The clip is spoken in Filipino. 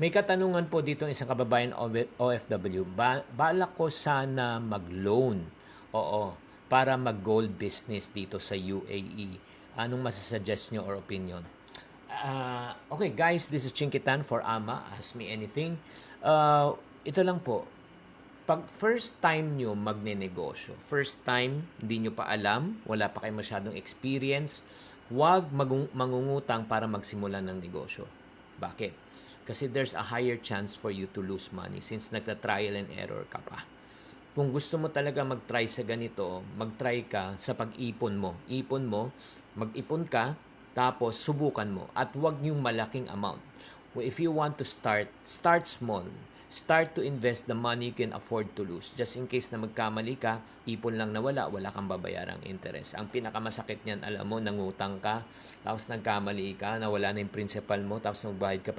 May katanungan po dito ng isang kababayan OFW. Ba- balak ko sana mag-loan. Oo, para mag-gold business dito sa UAE. Anong masasuggest nyo or opinion? Ah, okay, guys, this is Chinkitan for Ama. Ask me anything. Ah, ito lang po. Pag first time nyo magne-negosyo, first time, hindi nyo pa alam, wala pa kayo masyadong experience, huwag magung- mangungutang para magsimula ng negosyo. Bakit? Kasi there's a higher chance for you to lose money since nagta-trial and error ka pa. Kung gusto mo talaga mag-try sa ganito, mag-try ka sa pag-ipon mo. Ipon mo, mag-ipon ka, tapos subukan mo. At huwag yung malaking amount. If you want to start, start small. Start to invest the money you can afford to lose. Just in case na magkamali ka, ipon lang na wala, kang babayarang interest. Ang pinakamasakit niyan, alam mo, nangutang ka, tapos nagkamali ka, nawala na yung principal mo, tapos magbayad ka